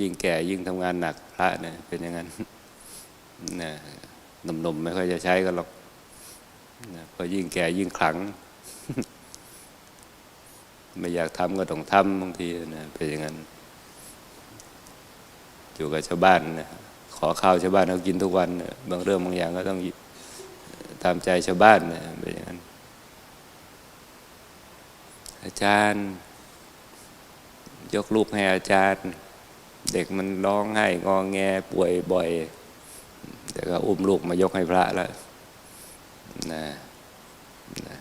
ยิ่งแก่ยิ่งทำงานหนักพระเนี่ยเป็นอย่างนั้นนะหนุ่มๆไม่ค่อยจะใช้กันหรอกนะพอยิ่งแก่ยิ่งขลัง ไม่อยากทำก็ต้องทำบางทีนะเป็นอย่างนั้น อยู่กับชาวบ้านนะขอข้าวชาวบ้านเขากินทุกวันนะบางเรื่องบางอย่างก็ต้องตามใจชาวบ้านนะเป็นอย่างนั้น อาจารย์ ยกลูกให้อาจารย์ เด็กมันร้องไห้งอแงป่วยบ่อย แต่ก็อุ้มลูกมายกให้พระแล้วนะนะ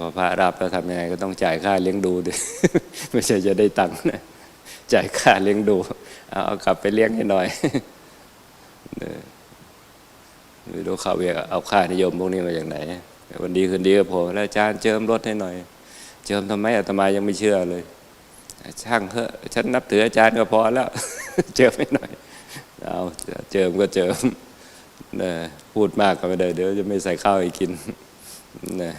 พอพระรับแล้วทำยังไงก็ต้องจ่ายค่าเลี้ยงดูด้วยไม่ใช่จะได้ตังค์นะจ่ายค่าเลี้ยงดู เอาเอากลับไปเลี้ยงให้หน่อยนะไม่รู้เขาเอาค่านิยมพวกนี้มาจากไหน วันดีคืนดีก็พอแล้วอาจารย์เจิมรถให้หน่อย เจิมทำไมอาตมายังไม่เชื่อเลย ช่างเถอะฉันนับถืออาจารย์ก็พอแล้ว เจิมให้หน่อยเอาเจิมก็เจิมนะพูดมากก็ไม่ได้เดี๋ยวจะไม่ใส่ข้าวให้กินนะ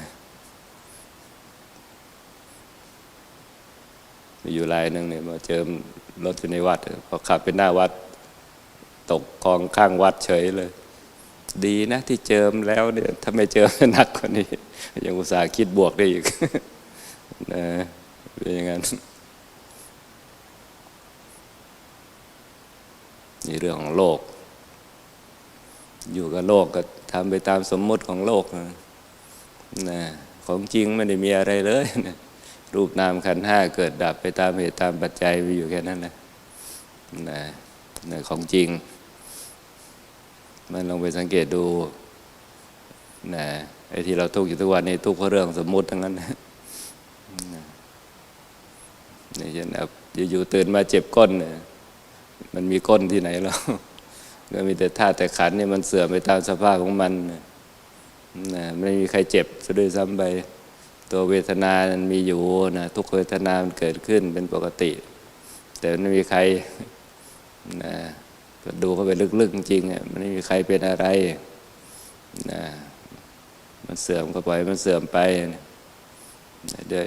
มีอยู่รายหนึ่งเนี่ยมาเจิมรถอยู่ในวัดพอขับไปหน้าวัด ตกคลองข้างวัดเฉยเลย ดีนะที่เจิมแล้วเนี่ยถ้าไม่เจิมหนักกว่านี้ ยังอุตส่าห์คิดบวกได้อีกนะเป็นอย่างนั้น นี่เรื่องของโลก อยู่กับโลกก็ทำไปตามสมมติของโลกนะนะของจริงไม่ได้มีอะไรเลยนะรูปนามขันห้าเกิดดับไปตามเหตุตามปัจจัยมีอยู่แค่นั้นนะนะนะของจริง มันลองไปสังเกตดูนะไอ้ที่เราทุกข์อยู่ทุกวันนี้ทุกข์เพราะเรื่องสมมุติทั้งนั้นนะนี่เช่นแบบอยู่ๆตื่นมาเจ็บก้นเนี่ย มันมีก้นที่ไหนแล้วก็มีแต่ธาตุแต่ขันเนี่ยมันเสื่อมไปตามสภาพของมันนะไม่มีใครเจ็บซะด้วยซ้ำไป ตัวเวทนามันมีอยู่นะทุกเวทนามันเกิดขึ้นเป็นปกติ แต่ไม่มีใครนะก็ดูเข้าไปลึกๆจริงอะมันไม่มีใครเป็นอะไรนะมันเสื่อมก็ปล่อยมันเสื่อมไปนะด้วย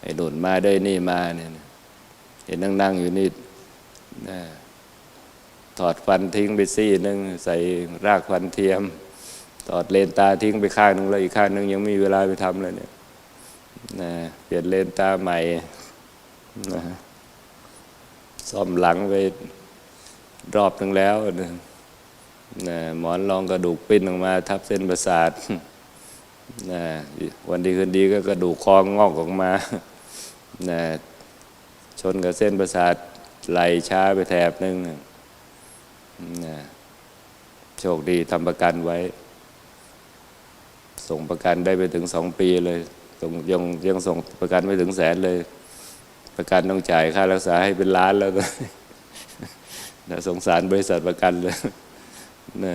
ไอ้หนุนมาได้นี่มาเนี่ยเห็นนั่งๆอยู่นี่ ถอดฟันทิ้งไปซี่หนึ่งใส่รากฟันเทียม ถอดเลนตาทิ้งไปข้างหนึ่งแล้วอีกข้างหนึ่งยังไมมีเวลาไปทำเลยเนี่ยนะเปลี่ยนเลนตาใหม่นะซ่อมหลังไปรอบหนึ่งแล้วนะนะหมอนรองกระดูกปิ้นออกมา ทับเส้นประสาทนะวันดีคืนดีก็กระดูกคองงอกออกมานะชนกับเส้นประสาท ไหลช้าไปแถบหนึ่งนะโชคดีทำประกันไว้ ส่งประกันได้ไปถึงสองปีเลยส่งยังยังส่งประกันไม่ถึงแสนเลย ประกันต้องจ่ายค่ารักษาให้เป็นล้านแล้วนนี้นะสงสารบริษัทประกันเลยนะ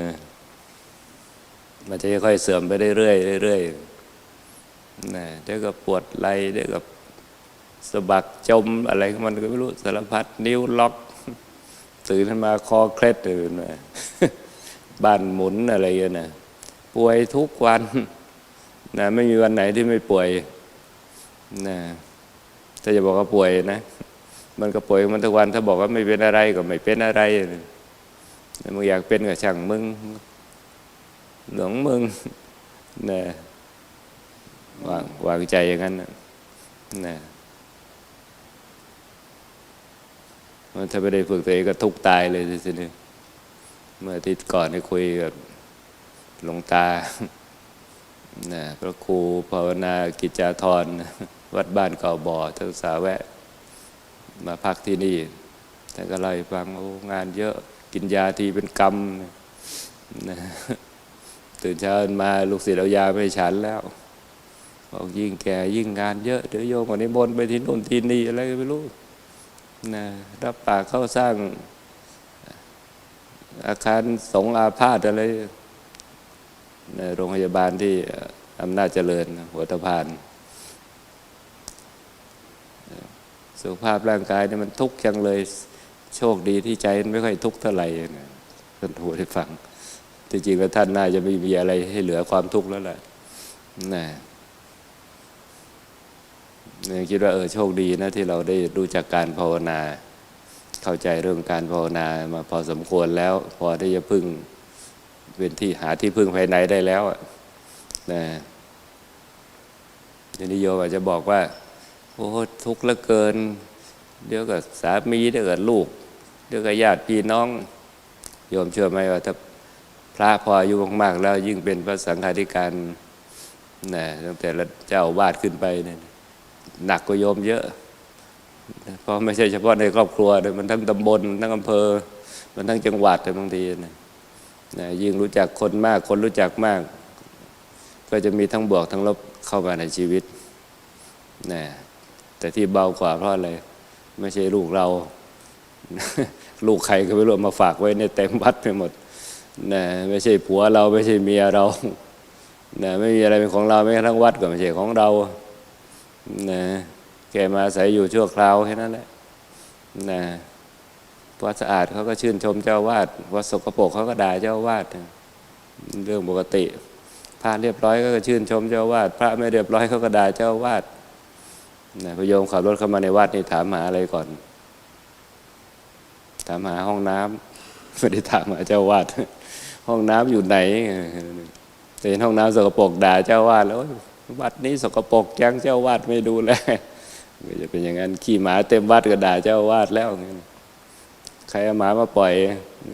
มันจะค่อยๆเสื่อมไปเรื่อยๆเรื่อยๆนะเดี๋ยวก็ปวดไหล่เดี๋ยวก็ สะบักจมอะไรมันก็ไม่รู้สารพัดนิ้วล็อกตื่นขึ้นมาคอเคล็ดเลยนบ้านหมุนอะไรกันนะป่วยทุกวันนะไม่มีวันไหนที่ไม่ป่วยนะถ้าจะบอกว่าป่วยนะ มันก็ป่วยมันทุกวัน ถ้าบอกว่าไม่เป็นอะไรก็ไม่เป็นอะไรมึงอยากเป็นก็ช่างมึง หลวงมึงนะวางวางใจอย่างนั้นนะนะมัน ถ้าไม่ได้ฝึกตัวเองก็ทุกตายเลยทีนี้เมื่อทิตย์ก่อนได้คุยกับหลวงตานะพระครูภาวนากิจจาธรวัดบ้านเก่าบ่อท่านสาแวะ มาพักที่นี่ท่านก็เล่าให้ฟังโอ้งานเยอะกินยาทีเป็นกรรมนะตื่นเช้ามาลูกศิษย์เอายาไม่ฉันแล้วบอกยิ่งแก่ยิ่งงานเยอะเดี๋ยวโยมวันนี้บนไปที่นู่นที่นี่อะไรก็ไม่รู้ นะรับปากเข้าสร้างอาคารสงอาพาธอะไรในโรงพยาบาลที่อำนาจเจริญหัวตะพาน สุขภาพร่างกายเนี่ยมันทุกข์จังเลยโชคดีที่ใจไม่ค่อยทุกข์เท่าไหร่นะท่านพูดให้ฟัง จริงๆแล้วท่านน่าจะไม่มีอะไรให้เหลือความทุกข์แล้วแหละนะ คิดว่าเออโชคดีนะที่เราได้รู้จักการภาวนา เข้าใจเรื่องการภาวนามาพอสมควรแล้ว พอที่จะพึ่งเป็นที่หาที่พึ่งภายในได้แล้วนะทีนี้โยมอาจจะบอกว่า โอ้ทุกข์เหลือเกิน เดี๋ยวกับสามีเดี๋ยวกับลูก เดี๋ยวกับญาติพี่น้อง โยมเชื่อไหมว่าถ้าพระพออายุมากๆแล้วยิ่งเป็นพระสังฆาธิการนะตั้งแต่ละเจ้าอาวาดขึ้นไปเนี่ย หนักกว่าโยมเยอะ เพราะไม่ใช่เฉพาะในครอบครัวเลยมันทั้งตำบลทั้งอำเภอ มันทั้งจังหวัดแต่บางทีนะนะยิ่งรู้จักคนมาก คนรู้จักมาก ก็จะมีทั้งบวกทั้งลบเข้ามาในชีวิตนะแต่ที่เบากว่าเพราะอะไร ไม่ใช่ลูกเรา ลูกใครก็ไม่รู้มาฝากไว้ในเต็มวัดไปหมดนะไม่ใช่ผัวเราไม่ใช่เมียเรานะไม่มีอะไรเป็นของเราไม่กระทั่งวัดก็ไม่ใช่ของเรา นะแกมาอาศัยอยู่ชั่วคราวแค่นั้นแหละนะวัดสะอาดเขาก็ชื่นชมเจ้าวาดวัดสกปรกเขาก็ด่าเจ้าวาดเรื่องปกติพระเรียบร้อยก็ชื่นชมเจ้าวาดพระไม่เรียบร้อยเขาก็ด่าเจ้าวาดนะพโยมขับรถเข้ามาในวัดนี่ถามหาอะไรก่อน ถามหาห้องน้ำไม่ได้ถามหาเจ้าวาดห้องน้ำอยู่ไหนแต่เห็นห้องน้ำสกปรกด่าเจ้าวาดแล้ว วัดนี้สกปรกจังเจ้าวาดไม่ดูแลก็จะเป็นอย่างนั้นขี่หมาเต็มวัดก็ด่าเจ้าวาดแล้วใครเอาหมามาปล่อย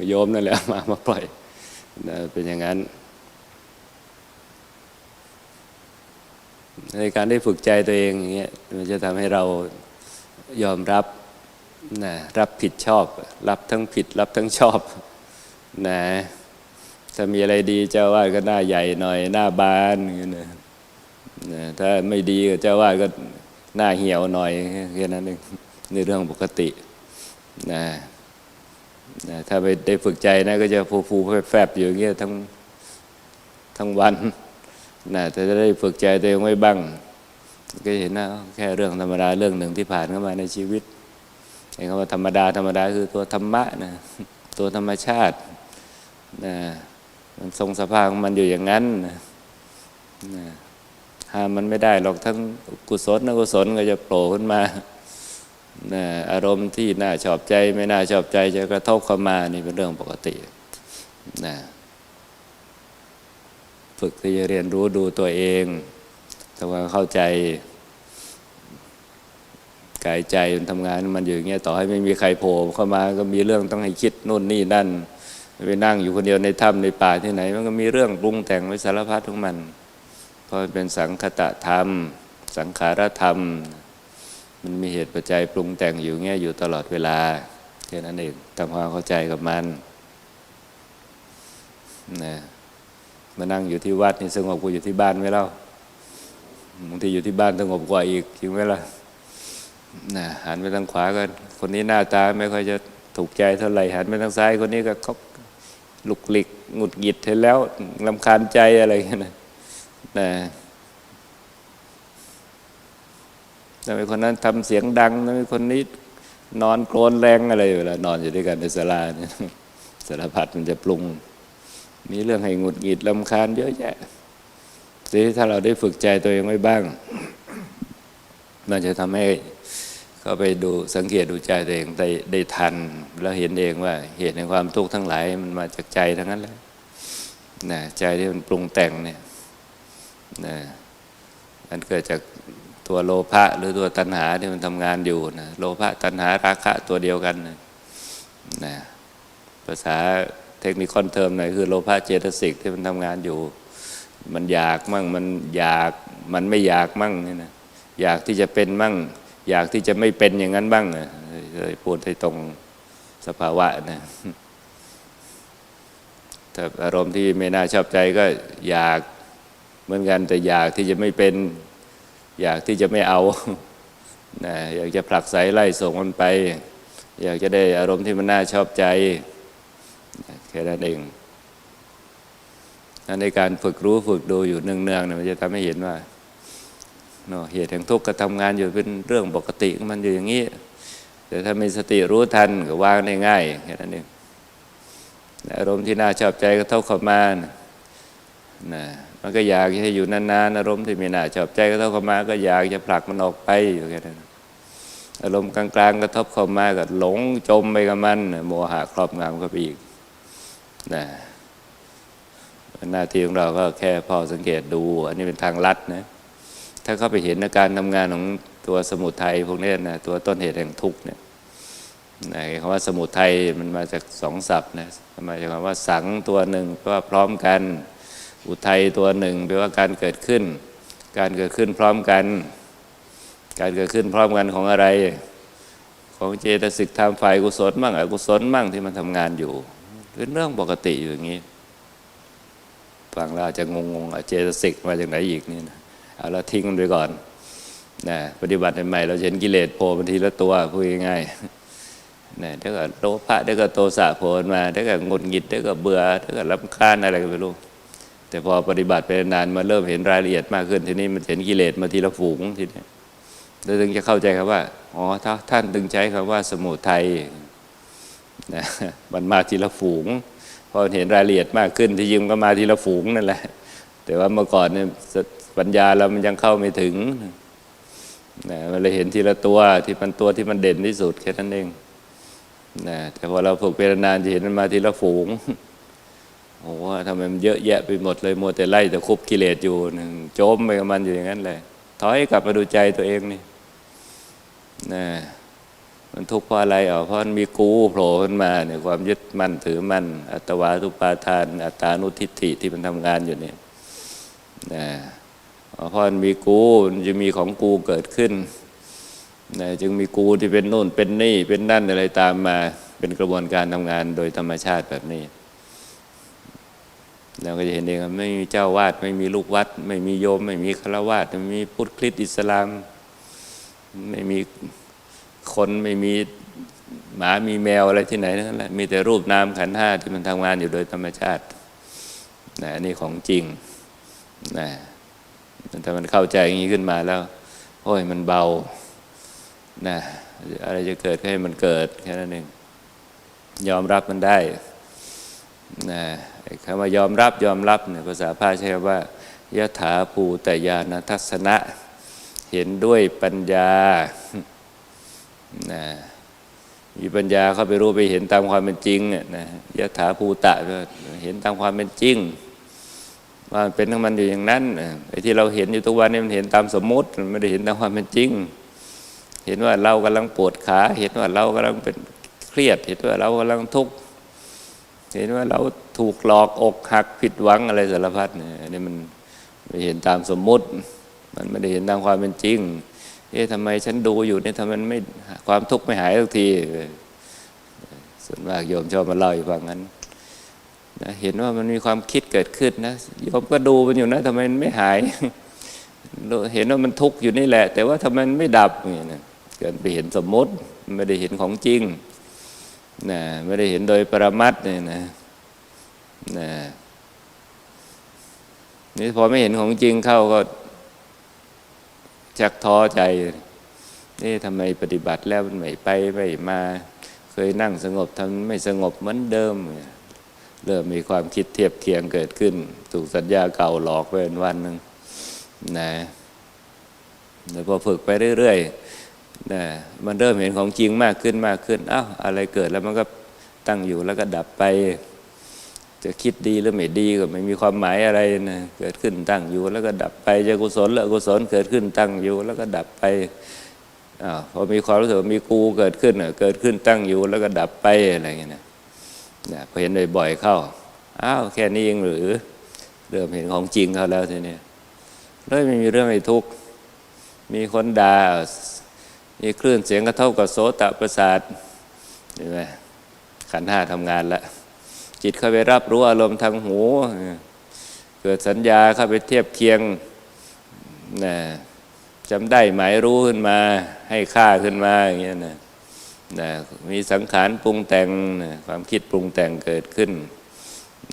โยมนั่นแหละหมามาปล่อยเป็นอย่างนั้น ในการได้ฝึกใจตัวเองอย่างเงี้ยมันจะทำให้เรายอมรับนะรับผิดชอบ รับทั้งผิด รับทั้งชอบนะถ้ามีอะไรดีเจ้าวาดก็หน้าใหญ่หน่อยหน้าบานอย่างเงี้ย ถ้าไม่ดีก็เจ้าอาวาดก็หน้าเหี่ยวหน่อยแค่นั้นเองในเรื่องปกตินะนะถ้าไปได้ฝึกใจนะ ก็จะฟูฟูแฟบอยู่เงี้ยทั้งทั้งวันนะแต่จะได้ฝึกใจตัวเองไว้บ้าง ก็เห็นนะแค่เรื่องธรรมดาเรื่องหนึ่งที่ผ่านเข้ามาในชีวิตเห็นคำว่าธรรมดาธรรมดาคือตัวธรรมะนะตัวธรรมชาตินะมันทรงสภาพของมันอยู่อย่างนั้นนะนะ ห้ามมันไม่ได้หรอกทั้งกุศลอกุศลก็จะโผล่ขึ้นมานะอารมณ์ที่น่าชอบใจไม่น่าชอบใจจะกระทบเข้ามานี่เป็นเรื่องปกตินะฝึกที่จะเรียนรู้ดูตัวเองทำความเข้าใจ กายใจมันทำงานมันอยู่อย่างเงี้ยต่อให้ไม่มีใครโผล่เข้ามาก็มีเรื่องต้องให้คิดนู่นนี่นั่นไปนั่งอยู่คนเดียวในถ้ำในป่าที่ไหน มันก็มีเรื่องปรุงแต่งไว้สารพัดของมัน เพราะมันเป็นสังคตะธรรม สังขารธรรม มันมีเหตุปัจจัยปรุงแต่งอยู่เงี้ยอยู่ตลอดเวลาแค่นั้นเองทำความเข้าใจกับมันนะมานั่งอยู่ที่วัดนี่สงบกว่าอยู่ที่บ้านไหมเล่าบางทีอยู่ที่บ้านสงบกว่าอีกจริงไหมล่ะนะหันไปทางขวาก็ คนนี้หน้าตาไม่ค่อยจะถูกใจเท่าไหร่หันไปทางซ้ายคนนี้ก็เขาลุกหลิกหงุดหงิดเห็นแล้วลำคาญใจอะไรอย่างเงี้ยนะ นะทำไมคนนั้นทำเสียงดังทำไมคนนี้นอนโกรนแรงอะไรเวลานอนอยู่ด้วยกันในศาลาเนี่ยสารพัดมันจะปรุง มีเรื่องให้หงุดหงิดลำคาญเยอะแยะทีถ้าเราได้ฝึกใจตัวเองไว้บ้าง มันจะทำให้เข้าไปดูสังเกตดูใจตัวเองได้ได้ทัน แล้วเห็นเองว่าเหตุในความทุกข์ทั้งหลาย มันมาจากใจทั้งนั้นแหละนะใจที่มันปรุงแต่งเนี่ย นะมันเกิดจากตัวโลภะหรือตัวตัณหาที่มันทำงานอยู่นะโลภะตัณหาราคะตัวเดียวกันนะนะภาษาเทคนิคคอนเทอมหน่อยคือโลภะเจตสิกที่มันทำงานอยู่ มันอยากมั่งมันอยากมันไม่อยากมั่งนี่นะอยากที่จะเป็นมั่ง อยากที่จะไม่เป็นอย่างนั้นบ้างนะเลยพูดให้ตรงสภาวะนะถ้าอารมณ์ที่ไม่น่าชอบใจก็อยาก เหมือนกันแต่อยากที่จะไม่เป็น อยากที่จะไม่เอานะอยากจะผลักไสไล่ส่งมันไป อยากจะได้อารมณ์ที่มันน่าชอบใจแค่นั้นเองในการฝึกรู้ฝึกดูอยู่เนืองๆเนี่ยมันจะทำให้เห็นว่าเนาะเหตุแห่งทุกข์ก็ทำงานอยู่เป็นเรื่องปกติมันอยู่อย่างนี้ แต่ถ้ามีสติรู้ทันก็วางได้ง่ายแค่นั้นเองอารมณ์ที่น่าชอบใจก็เท่าเข้ามานะนะ มันก็อยากให้อยู่นานๆอารมณ์ที่ไม่น่าชอบใจก็เท่าเข้ามาก็อยากจะผลักมันออกไปอยู่แค่นั้นอารมณ์กลางๆกระทบเข้ามาก็หลงจมไปกับมันโมหะครอบงำเข้าไปอีกนะหน้าที่ของเราก็แค่พอสังเกตดู อันนี้เป็นทางลัดนะถ้าเข้าไปเห็นอาการทำงานของตัวสมุทัยพวกนี้นะตัวต้นเหตุแห่งทุกข์เนี่ยนะคำว่าสมุทัยมันมาจากสองศัพท์นะมาจากคำว่าสังตัวหนึ่งแปลว่าพร้อมกัน อุทัยตัวหนึ่งแปลว่าการเกิดขึ้น การเกิดขึ้นพร้อมกัน การเกิดขึ้นพร้อมกันของอะไร ของเจตสิกทางฝ่ายกุศลมั่งอกุศลมั่งที่มันทำงานอยู่เป็นเรื่องปกติอยู่อย่างนี้ฟังแล้วอาจจะงงๆอะเจตสิกมาจากไหนอีกนี่นะเอาละทิ้งมันไปก่อนนะปฏิบัติใหม่เราเห็นกิเลสโผล่มาทีละตัวพูดง่ายๆนะเดี๋ยวก็โลภะเดี๋ยวก็โทสะโผล่มาเดี๋ยวก็หงุดหงิดเดี๋ยวก็เบื่อเดี๋ยวก็รำคาญอะไรก็ไม่รู้ แต่พอปฏิบัติไปนานมาเริ่มเห็นรายละเอียดมากขึ้น ทีนี้มันเห็นกิเลสมาทีละฝูงทีนี้แล้วถึงจะเข้าใจครับว่าอ๋อถ้าท่านถึงใช้คำว่าสมุทัยนะมันมาทีละฝูงพอเห็นรายละเอียดมากขึ้นที่ยิมก็มาทีละฝูงนั่นแหละ แต่ว่าเมื่อก่อนเนี่ยปัญญาเรามันยังเข้าไม่ถึงนะมันเลยเห็นทีละตัวที่มันตัวที่มันเด่นที่สุดแค่นั้นเองนะแต่พอเราฝึกเป็นนานจะเห็นมันมาทีละฝูง โอ้โหทำไมมันเยอะแยะไปหมดเลยมัวแต่ไล่แต่คุบกิเลสอยู่หนึ่งโจมไปกับมันอยู่อย่างนั้นเลยถอยกลับมาดูใจตัวเองนี่นะมันทุกข์เพราะอะไรอะเพราะมันมีกูโผล่ขึ้นมาเนี่ยความยึดมั่นถือมั่น อัตวาทุปาทาน อัตานุทิฏฐิที่มันทำงานอยู่เนี่ยนะเพราะมันมีกูมันจะมีของกูเกิดขึ้นนะจึงมีกูที่เป็นนู่นเป็นนี่เป็นนั่นอะไรตามมาเป็นกระบวนการทำงานโดยธรรมชาติแบบนี้ เราก็จะเห็นเองไม่มีเจ้าวาด ไม่มีลูกวัด ไม่มีโยม ไม่มีฆราวาสไม่มีพุทธคริสต์อิสลาม ไม่มีคนไม่มีหมามีแมวอะไรที่ไหนนั่นแหละมีแต่รูปนามขันห้าที่มันทำงานอยู่โดยธรรมชาตินะอันนี้ของจริงนะถ้ามันเข้าใจอย่างนี้ขึ้นมาแล้ว โอ้ยมันเบานะอะไรจะเกิดให้มันเกิดแค่นั้นเองยอมรับมันได้ นะคำว่ายอมรับยอมรับเนี่ยภาษาพาใช้คำว่ายะถาภูตยานทัศนะ เห็นด้วยปัญญานะมีปัญญาเข้าไปรู้ไปเห็นตามความเป็นจริงนะยะถาภูตะเห็นตามความเป็นจริงว่าเป็นทั้งมันอยู่อย่างนั้นไอ้ที่เราเห็นอยู่ทุกวันนี้มันเห็นตามสมมติมันไม่ได้เห็นตามความเป็นจริง เห็นว่าเรากำลังปวดขา เห็นว่าเรากำลังเป็นเครียด เห็นว่าเรากำลังทุกข์ เห็นว่าเราถูกหลอกอกหักผิดหวังอะไรสารพัดเนี่ยอันนี้มันไม่เห็นตามสมมุติ มันไม่ได้เห็นตามความเป็นจริง เอ๊ะทำไมฉันดูอยู่เนี่ยทำไมไม่ความทุกข์ไม่หายสักทีส่วนมากโยมชอบมาเล่าอยู่ฟังนั้นนะเห็นว่ามันมีความคิดเกิดขึ้นนะโยมก็ดูมันอยู่นะทำไมมันไม่หาย เห็นว่ามันทุกข์อยู่นี่แหละ แต่ว่าทำไมมันไม่ดับเนี่ยนะเกิดไปเห็นสมมติไม่ได้เห็นของจริง นะไม่ได้เห็นโดยปรมัตเนี่ยนะนะนี่พอไม่เห็นของจริงเข้าก็ชักท้อใจ นี่ทำไมปฏิบัติแล้วมันไม่ไปไม่มา เคยนั่งสงบทำไม่สงบเหมือนเดิม เริ่มมีความคิดเทียบเคียงเกิดขึ้น ถูกสัญญาเก่าหลอกไปเป็นวันหนึ่งนะแล้วพอฝึกไปเรื่อยๆ นะมันเริ่มเห็นของจริงมากขึ้นมากขึ้นอ้าวอะไรเกิดแล้วมันก็ตั้งอยู่แล้วก็ดับไป จะคิดดีหรือไม่ดีก็ไม่มีความหมายอะไรนะเกิดขึ้นตั้งอยู่ แล้วก็ดับไปจะกุศลหรืออกุศลเกิดขึ้นตั้งอยู่ แล้วก็ดับไปอาพอมีความรู้สึกมีกูเกิดขึ้นเกิดขึ้นตั้งอยู่ แล้วก็ดับไปอะไรอย่างเงี้ยนะนะพอเห็นบ่อยๆเข้าอ้าวแค่นี้เองหรือเริ่มเห็นของจริงเขาแล้วทีนี้เลยไม่มีเรื่องไอ้ทุกข์มีคนด่า มีคลื่นเสียงกระทบกับโสตประสาทเห็นไหมขันห้าทำงานแล้วจิตเข้าไปรับรู้อารมณ์ทางหู เกิดสัญญาเข้าไปเทียบเคียงนะจำได้หมายรู้ขึ้นมา ให้ค่าขึ้นมาอย่างเงี้ยนะนะมีสังขารปรุงแต่งนะความคิดปรุงแต่งเกิดขึ้น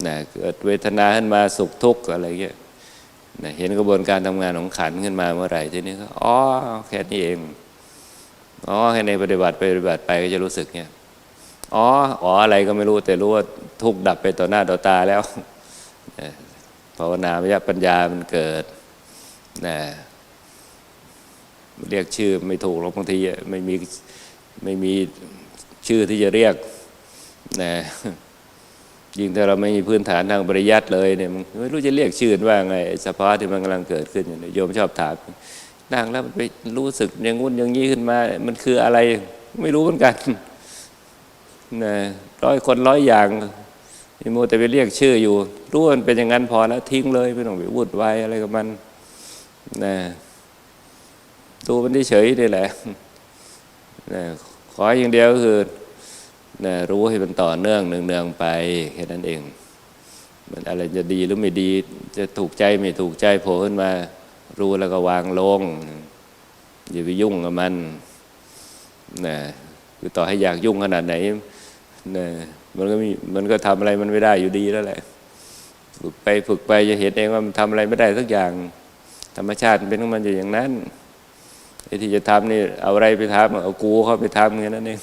นะเกิดเวทนาขึ้นมาสุขทุกข์อะไรเงี้ยนะเห็นกระบวนการทำงานของขันขึ้นมาเมื่อไหร่ทีนี้ก็อ๋อแค่นี้เอง อ๋อแค่ในปฏิบัติไปปฏิบัติไปก็จะรู้สึกเงี้ยอ๋ออ๋ออะไรก็ไม่รู้แต่รู้ว่าทุกข์ดับไปต่อหน้าต่อตาแล้วภาวนามยปัญญามันเกิดนะเรียกชื่อไม่ถูกหรอกบางทีไม่มีไม่มีชื่อที่จะเรียกนะยิ่งถ้าเราไม่มีพื้นฐานทางปริยัติเลยเนี่ยไม่รู้จะเรียกชื่อนว่าไงไอ้สภาวะที่มันกำลังเกิดขึ้นอยู่โยมชอบถาม นั่งแล้วมันไปรู้สึกอย่างงุ่นอย่างนี้ขึ้นมา มันคืออะไร ไม่รู้เหมือนกันนะร้อยคนร้อยอย่างมีโมแต่ไปเรียกชื่ออยู่รู้ว่ามันเป็นอย่างนั้นพอแล้วทิ้งเลยไม่ต้องไปวุ่นวายอะไรกับมันนะดูมันเฉยๆนี่แหละนะขออย่างเดียวก็คือนะรู้ให้มันต่อเนื่องเนืองๆไปแค่นั้นเอง มันอะไรจะดีหรือไม่ดี จะถูกใจไม่ถูกใจโผล่ขึ้นมา รู้แล้วก็วางลง อย่าไปยุ่งกับมันนะคือต่อให้อยากยุ่งขนาดไหนนะมันก็มีมันก็ทำอะไรมันไม่ได้อยู่ดีแล้วแหละ ฝึกไปฝึกไปจะเห็นเองว่ามันทำอะไรไม่ได้สักอย่าง ธรรมชาติมันเป็นของมันอยู่อย่างนั้นไอ้ที่จะทำนี่เอาอะไรไปทำเอากูเข้าไปทำแค่นั้นเอง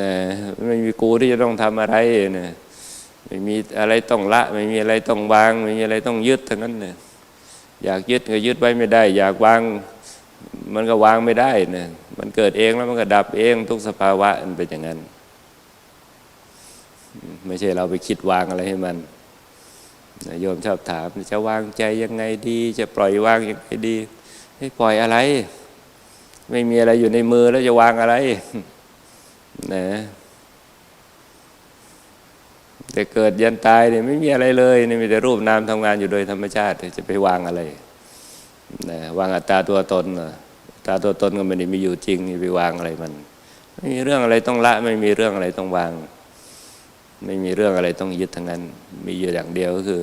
นะไม่มีกูที่จะต้องทำอะไรนะไม่มีอะไรต้องละ ไม่มีอะไรต้องวาง ไม่มีอะไรต้องยึดทั้งนั้นเนี่ย อยากยึดก็ยึดไว้ไม่ได้ อยากวางมันก็วางไม่ได้นะมันเกิดเองแล้วมันก็ดับเองทุกสภาวะมันเป็นอย่างนั้น ไม่ใช่เราไปคิดวางอะไรให้มันโยมชอบถาม จะวางใจยังไงดี จะปล่อยวางยังไงดีให้ปล่อยอะไร ไม่มีอะไรอยู่ในมือแล้วจะวางอะไรนะ แต่เกิดยันตายเนี่ยไม่มีอะไรเลยนี่มีแต่รูปนามทำงานอยู่โดยธรรมชาติจะไปวางอะไรนะวางอัตตาตัวตนอัตตาตัวตนก็ไม่ได้มีอยู่จริงไปวางอะไรมัน ไม่มีเรื่องอะไรต้องละ ไม่มีเรื่องอะไรต้องวาง ไม่มีเรื่องอะไรต้องยึดทั้งนั้น มีอยู่อย่างเดียวก็คือ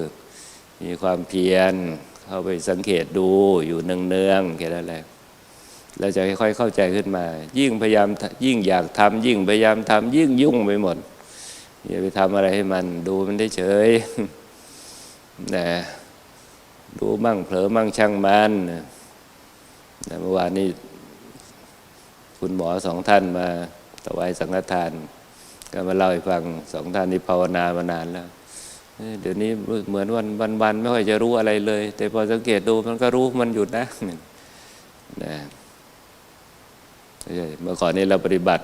มีความเพียรเข้าไปสังเกตดูอยู่เนืองๆแค่นั้นแหละเราจะค่อยๆเข้าใจขึ้นมา ยิ่งพยายามยิ่งอยากทำยิ่งพยายามทำยิ่งยุ่งไปหมด อย่าไปทำอะไรให้มันดูมันได้เฉยนะดูมั่งเผลอมั่งช่างมันนะเมื่อวานนี้คุณหมอสองท่านมาถวายสังฆทาน ก็มาเล่าให้ฟังสองท่านนี้ภาวนามานานแล้วเดี๋ยวนี้เหมือนวันวันวันไม่ค่อยจะรู้อะไรเลย แต่พอสังเกตดูมันก็รู้มันหยุดนะนะเมื่อก่อนนี้เราปฏิบัติ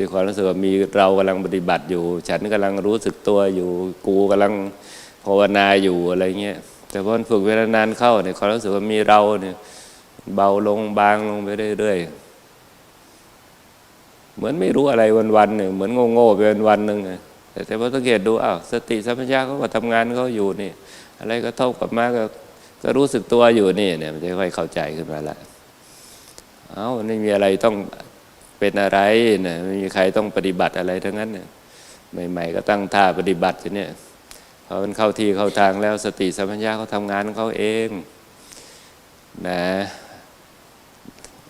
ด้วยความรู้สึกว่ามีเรากำลังปฏิบัติอยู่ ฉันกำลังรู้สึกตัวอยู่ กูกำลังภาวนาอยู่อะไรเงี้ยแต่พอฝึกเวลานานเข้าเนี่ยความรู้สึกว่ามีเราเนี่ย เบาลงบางลงไปเรื่อยๆเหมือนไม่รู้อะไรวันๆหนึ่งเหมือนโง่ๆไปวันๆหนึ่งแต่แต่พอสังเกตดูอ้าวสติสัมปชัญญะเขาก็ทำงานเขาอยู่นี่ อะไรก็เท่ากับมาก็ก็รู้สึกตัวอยู่นี่เนี่ยมันจะค่อยเข้าใจขึ้นมาละเอ้าไม่มีอะไรต้อง เป็นอะไรเนี่ยไม่มีใครต้องปฏิบัติอะไรทั้งนั้นเนี่ยใหม่ ๆ ก็ตั้งท่าปฏิบัติอยู่เนี่ยพอมันเข้าที่เข้าทางแล้วสติสัมปชัญญะเขาทำงานของเขาเองนะ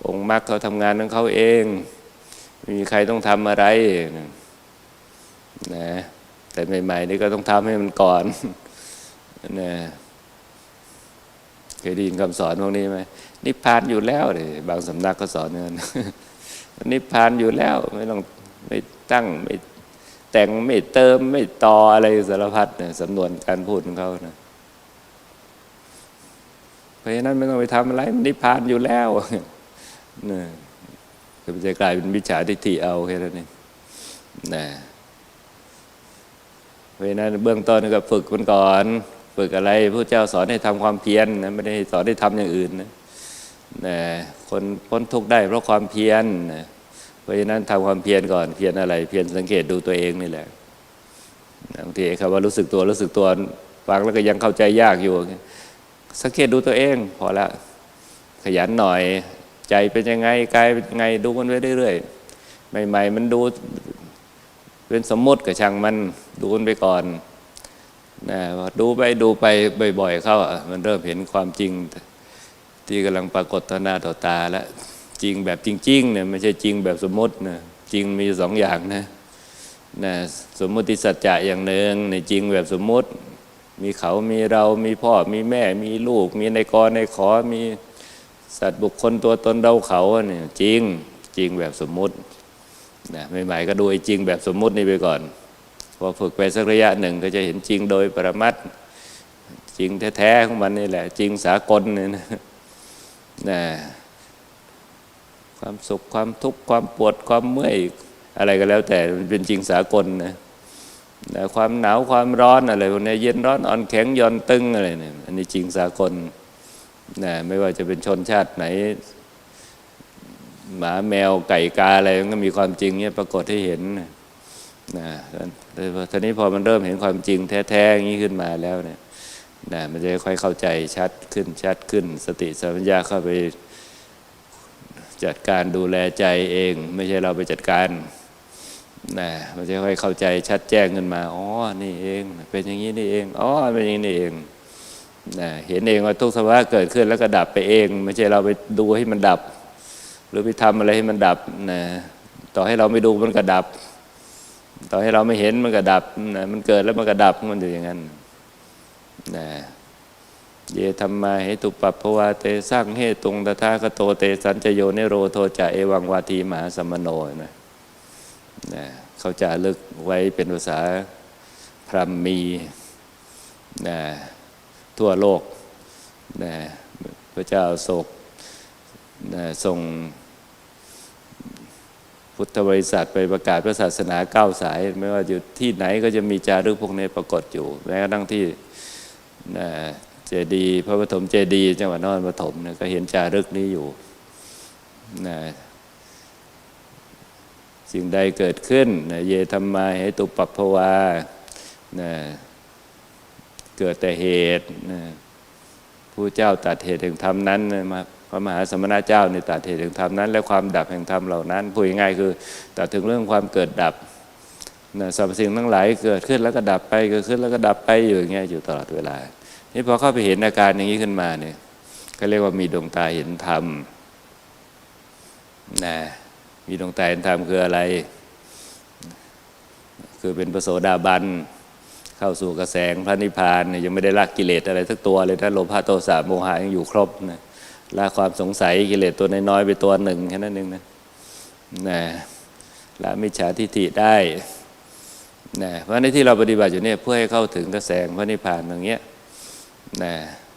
องค์มรรคเขาทำงานของเขาเองไม่มีใครต้องทำอะไรนะแต่ใหม่ ๆ นี่ก็ต้องทำให้มันก่อนนะเคยได้ยินคำสอนพวกนี้ไหมนิพพานอยู่แล้วเลยบางสำนักก็สอนเงิน นิพพานอยู่แล้วไม่ต้องไม่ตั้งไม่แต่งไม่เติมไม่ต่ออะไรสารพัดเนี่ยสำนวนการพูดของเขานะเพราะฉะนั้นไม่ต้องไปทำอะไรมันนิพพานอยู่แล้วนะก็จะกลายเป็นวิชาทิฏฐิเอาแค่นั้นเองนะเพราะฉะนั้นเบื้องต้นก็ฝึกมันก่อน ฝึกอะไรพระเจ้าสอนให้ทำความเพียรนะไม่ได้สอนให้ทำอย่างอื่นนะ คนพ้นทุกข์ได้เพราะความเพียรเพราะฉะนั้นทำความเพียรก่อนเพียรอะไร เพียรสังเกตดูตัวเองนี่แหละบางทีคำว่ารู้สึกตัวรู้สึกตัวฟังแล้วก็ยังเข้าใจยากอยู่ สังเกตดูตัวเอง พอละขยันหน่อยใจเป็นยังไงกายเป็นยังไงดูมันไปเรื่อยๆใหม่ๆมันดูเป็นสมมติกับช่างมันดูมันไปก่อนนะดูไปดูไปบ่อย ๆ เข้ามันเริ่มเห็นความจริง ที่กำลังปรากฏต่อหน้าต่อตาแล้วจริงแบบจริงๆเนี่ยไม่ใช่จริงแบบสมมตินะจริงมีสองอย่างนะนะสมมติสัจจะอย่างหนึ่งในจริงแบบสมมติ มีเขามีเรามีพ่อมีแม่มีลูก มีในกรในขอมีสัตว์บุคคลตัวตนเราเขาเนี่ยจริงจริงแบบสมมตินะใหม่ๆก็ดูไอ้จริงแบบสมมตินี่ไปก่อนพอฝึกไปสักระยะหนึ่งก็จะเห็นจริงโดยประมัตถ์จริงแท้ๆของมันนี่แหละ จริงสากลเนี่ยนะ นะความสุขความทุกข์ความปวดความเมื่อยอะไรก็แล้วแต่มันเป็นจริงสากลนะนะความหนาวความร้อนอะไรพวกนี้เย็นร้อนอ่อนแข็งย่อนตึงอะไรเนี่ยอันนี้จริงสากลนะไม่ว่าจะเป็นชนชาติไหน หมาแมวไก่กาอะไรมันก็มีความจริงเนี่ยปรากฏให้เห็นนะนะแต่ทีนี้พอมันเริ่มเห็นความจริงแท้ๆอย่างนี้ขึ้นมาแล้วเนี่ย นะมันจะค่อยเข้าใจชัดขึ้นชัดขึ้น สติสัมปชัญญะเข้าไปจัดการดูแลใจเอง ไม่ใช่เราไปจัดการนะมันจะค่อยเข้าใจชัดแจ้งขึ้นมาอ๋อนี่เอง เป็นอย่างนี้นี่เองอ๋อเป็นอย่างนี้นี่เองนะเห็นเองว่าทุกสภาวะเกิดขึ้นแล้วก็ดับไปเอง ไม่ใช่เราไปดูให้มันดับ หรือไปทำอะไรให้มันดับนะต่อให้เราไม่ดูมันก็ดับ ต่อให้เราไม่เห็นมันก็ดับนะมันเกิดแล้วมันก็ดับมันอยู่อย่างนั้น นะเยธรรมาเหตุปัปภวาเตสร้างเหตุงตถาคโตเตสัญจโยเนโรโทจะเอวังวาทีมหาสมโนนะนะเขาจะลึกไว้เป็นภาษาพรหมมีนะทั่วโลกนะพระเจ้าโศกนะส่งพุทธบริษัทไปประกาศพระศาสนาเก้าสาย ไม่ว่าอยู่ที่ไหนก็จะมีจารึกพวกนี้ปรากฏอยู่แม้กระทั่งที่ เจดีย์พระปฐมเจดีย์จังหวัดนครปฐมเนี่ยก็เห็นจารึกนี้อยู่นะสิ่งใดเกิดขึ้นนะเยธรรมาเหตุปัปภวานะเกิดแต่เหตุนะผู้เจ้าตัดเหตุแห่งธรรมนั้นมาพระมหาสมณะเจ้าในตัดเหตุแห่งธรรมนั้น และความดับแห่งธรรมเหล่านั้นพูดง่ายๆคือตัดถึงเรื่องความเกิดดับ นะสรรพสิ่งทั้งหลายเกิดขึ้นแล้วก็ดับไปเกิดขึ้นแล้วก็ดับไปอยู่อย่างเงี้ยอยู่ตลอดเวลา นี่พอเข้าไปเห็นอาการอย่างนี้ขึ้นมาเนี่ยก็เรียกว่ามีดวงตาเห็นธรรมนะมีดวงตาเห็นธรรมคืออะไร คือเป็นพระโสดาบันเข้าสู่กระแสงพระนิพพานยยังไม่ได้ละกิเลสอะไรสักตัวเลยถ้าโลภะโทสะโมหะยังอยู่ครบนะละความสงสัยกิเลสตัวน้อยๆไปตัวหนึ่งแค่นั้นเองนะนะละมิจฉาทิฏฐิได้ นะเพราะในที่เราปฏิบัติอยู่เนี่ยเพื่อให้เข้าถึงกระแสงพระนิพพานอย่างเงี้ยนะ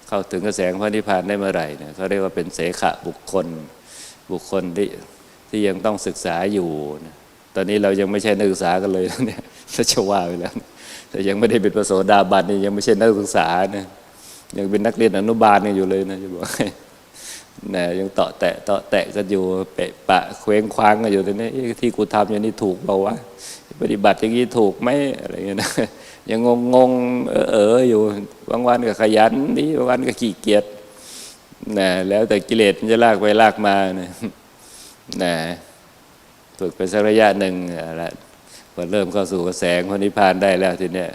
เข้าถึงกระแสงพระนิพพานได้เมื่อไหร่เนี่ยเขาเรียกว่าเป็นเสขะบุคคลบุคคลที่ที่ยังต้องศึกษาอยู่นะตอนนี้เรายังไม่ใช่นักศึกษากันเลยเนี่ยถ้าจะว่าไปแล้วแต่ยังไม่ได้เป็นประโสดาบันนี่ยังไม่ใช่นักศึกษานะยังเป็นนักเรียนอนุบาลกันอยู่เลยนะจะบอกให้นะยังเตาะแตะเตาะแตะกันอยู่เปะปะเคว้งคว้างกันอยู่ตรงนี้ที่กูทำอย่างนี้ถูกเปล่าวะ ปฏิบัติอย่างนี้ถูกไหมอะไรเงี้ยนะยังงงงๆเออเอออยู่บางวันก็ขยันนี่บางวันก็ขี้เกียจนะแล้วแต่กิเลสมันจะลากไปลากมานะนะฝึกไปสักระยะหนึ่งอะไรพอเริ่มเข้าสู่กระแสงพระนิพพานได้แล้วทีเนี้ย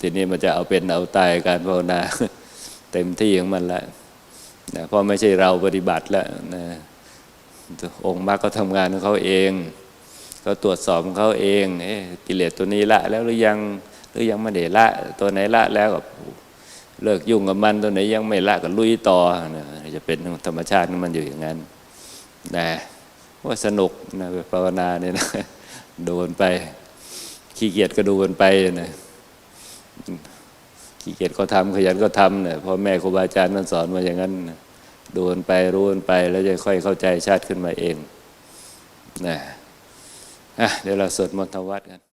ทีนี้มันจะเอาเป็นเอาตายการภาวนา เต็มที่ของมันล้วนะเพราะไม่ใช่เราปฏิบัติแล้วนะองค์มรรคก็ทำงานของเขาเอง เขาตรวจสอบเขาเองเอ๊ะกิเลสตัวนี้ละแล้วหรือยังหรือยังไม่ได้ละ ตัวไหนละแล้วก็เลิกยุ่งกับมันตัวไหนยังไม่ละก็ลุยต่อนะจะเป็นธรรมชาติมันอยู่อย่างนั้นนะว่าสนุกนะภาวนาเนี่ยนะโดนไป ขี้เกียจก็ดูนไปนะขี้เกียจก็ทำขยันก็ทำเนี่ยพ่อแม่ครูบาอาจารย์นั่นสอนมาอย่างนั้นนะดูนไปรู้นไปแล้วจะค่อยเข้าใจชัดขึ้นมาเองนะ เดี๋ยวเราสวดมนต์ทวัดกัน